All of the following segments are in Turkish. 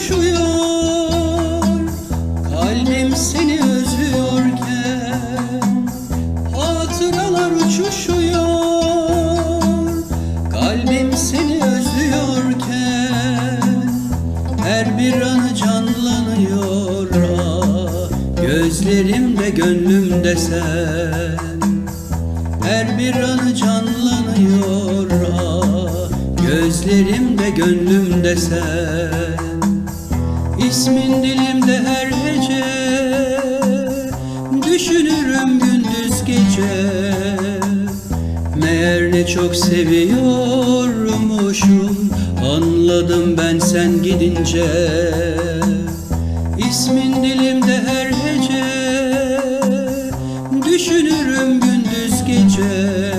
uçuşuyor Kalbim seni özlüyorken Hatıralar uçuşuyor. Kalbim seni özlüyorken Her bir anı canlanıyor. Ah, Gözlerimde gönlümde sen. Her bir anı canlanıyor. Ah, Gözlerimde gönlümde sen İsmin dilimde her gece. Düşünürüm gündüz gece. Meğer ne çok seviyormuşum Anladım ben sen gidince. İsmin dilimde her gece. Düşünürüm gündüz gece.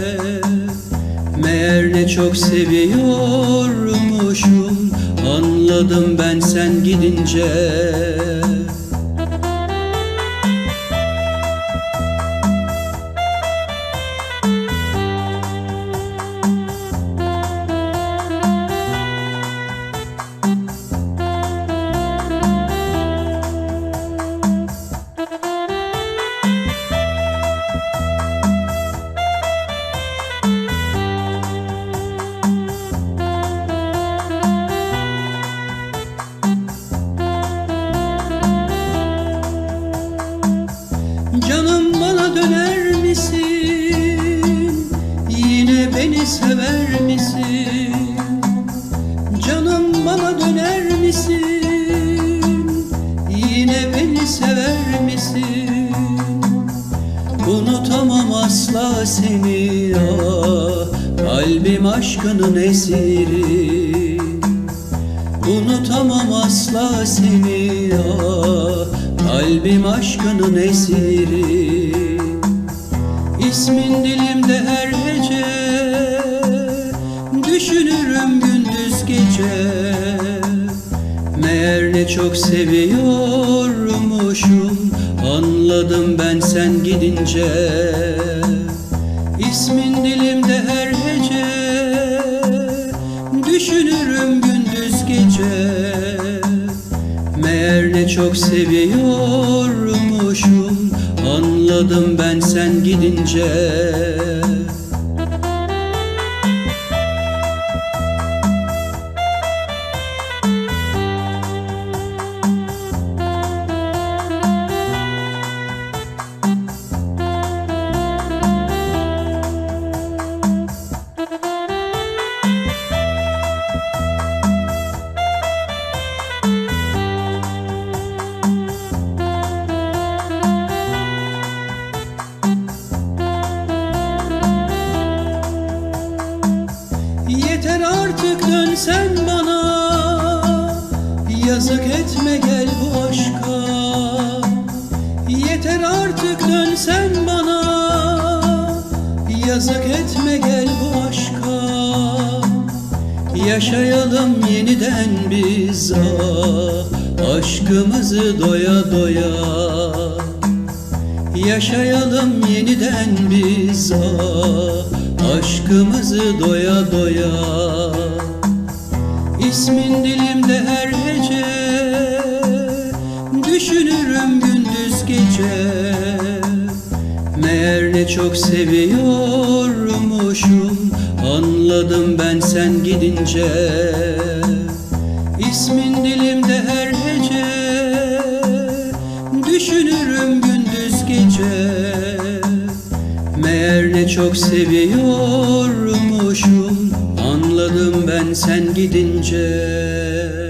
Meğer ne çok seviyormuşum Anladım ben sen gidince Canım bana döner misin? Yine beni sever misin? Canım bana döner misin? Yine beni sever misin? Unutamam asla seni ah Kalbim aşkının esiri Unutamam asla seni ah Kalbim aşkının esiri. İsmin dilimde her gece. Düşünürüm gündüz gece. Meğer ne çok seviyormuşum. Anladım ben sen gidince. İsmin dilimde her gece. Düşünürüm gündüz gece Meğer ne çok seviyormuşum. Anladım ben sen gidince Yazık etme gel bu aşka. Yeter artık dönsen bana. Yazık etme gel bu aşka. Yaşayalım yeniden biz ah Aşkımızı doya doya. Yaşayalım yeniden biz ah Aşkımızı doya doya İsmin dilimde her gece. Düşünürüm gündüz gece. Meğer ne çok seviyormuşum Anladım ben sen gidince. İsmin dilimde her gece. Düşünürüm gündüz gece. Meğer ne çok seviyormuşum Anladım ben sen gidince